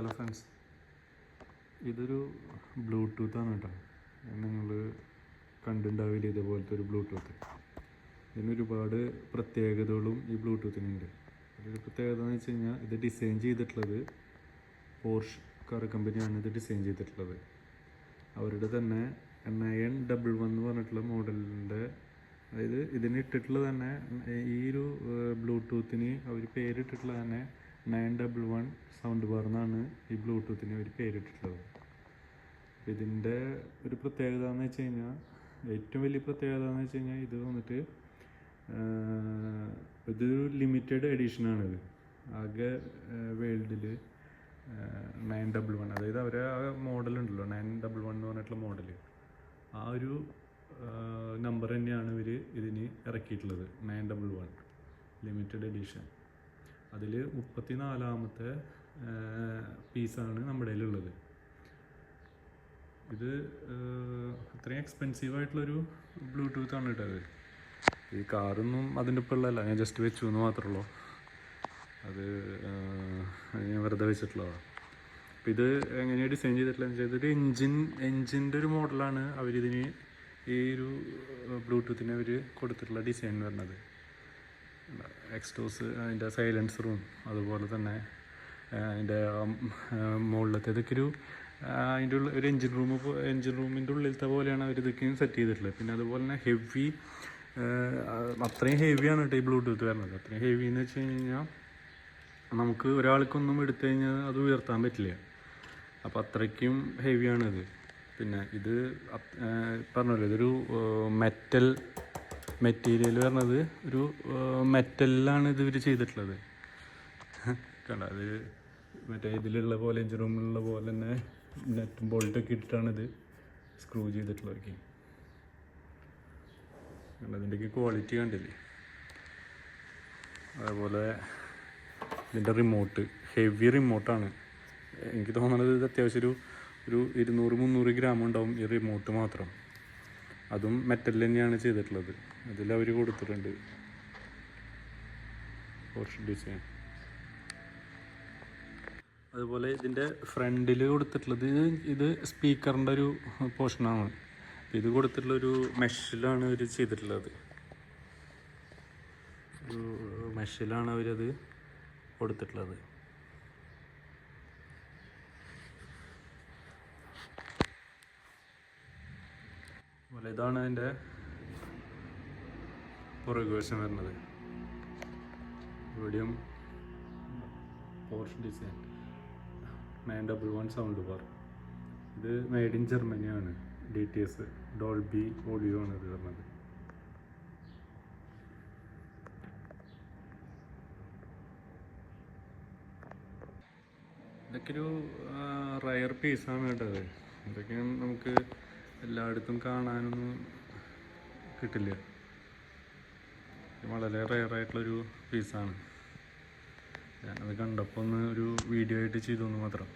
Hello friends. ഇതൊരു Bluetooth ആണ് കേട്ടോ. നിങ്ങൾ കണ്ടിട്ടുണ്ടാവില്ല ഇതുപോലത്തെ ഒരു ബ്ലൂടൂത്ത്. ഇതിനൊരുപാട് പ്രത്യേകതകളും ഈ ബ്ലൂടൂത്തിനുണ്ട്. ഒരു പ്രത്യേകത എന്ന് വെച്ച് കഴിഞ്ഞാൽ ഇത് ഡിസൈൻ ചെയ്തിട്ടുള്ളത് പോർഷ് കാർ കമ്പനിയാണ് ഇത് ഡിസൈൻ ചെയ്തിട്ടുള്ളത്. അവരുടെ തന്നെ എൻ ഡബിൾ വൺ എന്ന് പറഞ്ഞിട്ടുള്ള മോഡലിന്റെ അതായത് ഇതിന് ഇട്ടിട്ടുള്ളത് തന്നെ ഈ ഒരു ബ്ലൂടൂത്തിന് അവർ പേരിട്ടിട്ടുള്ളത് തന്നെ nine double one sound bar എന്നാണ് ഈ ബ്ലൂടൂത്തിന് ഒരു പേരിട്ടിട്ടുള്ളത്. ഇതിന്റെ ഒരു പ്രത്യേകത എന്ന് വെച്ച് കഴിഞ്ഞാൽ ഏറ്റവും വലിയ പ്രത്യേകത എന്ന് വെച്ച് കഴിഞ്ഞാൽ ഇത് വന്നിട്ട് ഇതൊരു ലിമിറ്റഡ് എഡിഷനാണിത് ആകെ വേൾഡിൽ നയൻ ഡബിൾ വൺ അതായത് അവരെ ആ മോഡൽ ഉണ്ടല്ലോ നയൻ ഡബിൾ വൺ എന്ന് പറഞ്ഞിട്ടുള്ള മോഡൽ. ആ ഒരു നമ്പർ തന്നെയാണ് ഇവർ ഇതിന് ഇറക്കിയിട്ടുള്ളത് nine double one limited edition. അതിൽ മുപ്പത്തി നാലാമത്തെ പീസാണ് നമ്മുടെ കയ്യിലുള്ളത്. ഇത് അത്രയും എക്സ്പെൻസീവ് ആയിട്ടുള്ളൊരു ബ്ലൂടൂത്ത് ആണ് കേട്ടത് ഈ കാറൊന്നും അതിന്റെ ഒപ്പം ഞാൻ ജസ്റ്റ് വെച്ചു എന്ന് മാത്രമേ അത് ഞാൻ വെറുതെ വെച്ചിട്ടുള്ളതാണ് അപ്പം ഇത് എങ്ങനെയാണ് ഡിസൈൻ ചെയ്തിട്ടുള്ളത് വെച്ചാൽ ഇതൊരു എൻജിൻ എൻജിന്റെ ഒരു മോഡലാണ് അവരിതിന് ഈ ഒരു ബ്ലൂടൂത്തിന് അവർ കൊടുത്തിട്ടുള്ള ഡിസൈൻ വരുന്നത്. എക്സ്റ്റോസ് അതിന്റെ റൂം അതുപോലെ തന്നെ അതിന്റെ മുകളിലത്തെ ഇതൊക്കെ ഒരു അതിന്റെ ഉള്ള ഒരു എൻജിൻ റൂം എൻജിൻ റൂമിന്റെ ഉള്ളിലത്തെ പോലെയാണ് അവർ ഇതൊക്കെ സെറ്റ് ചെയ്തിട്ടുള്ളത്. പിന്നെ അതുപോലെ തന്നെ ഹെവി അത്രയും ഹെവിയാണ് കേട്ടോ ഈ ബ്ലൂടൂത്ത് വരുന്നത്. അത്രയും ഹെവി എന്ന് വെച്ച് കഴിഞ്ഞാൽ നമുക്ക് ഒരാൾക്കൊന്നും എടുത്തു കഴിഞ്ഞാൽ അത് ഉയർത്താൻ പറ്റില്ല. അപ്പോൾ അത്രയ്ക്കും ഹെവിയാണിത് പിന്നെ ഇത് പറഞ്ഞല്ലോ ഇതൊരു മെറ്റൽ മെറ്റീരിയൽ പറഞ്ഞത് ഒരു മെറ്റലിലാണ് ഇത് ഇവർ ചെയ്തിട്ടുള്ളത്. കണ്ട? അത് മറ്റേ ഇതിലുള്ള പോലെ എഞ്ചിൻ റൂമിലുള്ള പോലെ തന്നെ നെറ്റും ബോൾട്ടൊക്കെ ഇട്ടിട്ടാണ് ഇത് സ്ക്രൂ ചെയ്തിട്ടുള്ളത് കണ്ട? അതിന്റെയൊക്കെ ക്വാളിറ്റി കണ്ടില്ലേ? അതേപോലെ ഇതിന്റെ റിമോട്ട് ഹെവി റിമോട്ടാണ് എനിക്ക് തോന്നുന്നത് ഇത് അത്യാവശ്യം ഒരു ഒരു ഇരുന്നൂറ് മുന്നൂറ് ഗ്രാം ഉണ്ടാവും ഈ റിമോട്ട് മാത്രം. അതും മെറ്റൽ തന്നെയാണ് ചെയ്തിട്ടുള്ളത്. അതിൽ അവർ കൊടുത്തിട്ടുണ്ട്. പോർഷൻ ഡിസൈൻ അതുപോലെ ഇതിന്റെ ഫ്രണ്ടിൽ കൊടുത്തിട്ടുള്ളത് ഇത് ഇത് സ്പീക്കറിന്റെ ഒരു പോർഷനാണ് ഇത് കൊടുത്തിട്ടുള്ളൊരു മെഷിലാണ് അവർ ചെയ്തിട്ടുള്ളത്. ഒരു മെഷിലാണ് അവരത് കൊടുത്തിട്ടുള്ളത്. അതുപോലെ ഇതാണ് അതിന്റെ പുറകു വശം വരുന്നത്. ഇവിടെയും Porsche design. Nine double one sound bar. ഇത് made in ജർമ്മനിയാണ് D T S Dolby audio ആണ് ഇത് പറഞ്ഞത് ഇതൊക്കെ ഒരു റയർ പീസാണ് കേട്ടത് ഇതൊക്കെ നമുക്ക് എല്ലായിടത്തും കാണാനൊന്നും കിട്ടില്ല. വളരെ റയർ ആയിട്ടുള്ളൊരു പീസാണ് ഞാനത് കണ്ടപ്പോൾ ഒന്ന് ഒരു വീഡിയോ ആയിട്ട് ചെയ്തു മാത്രം.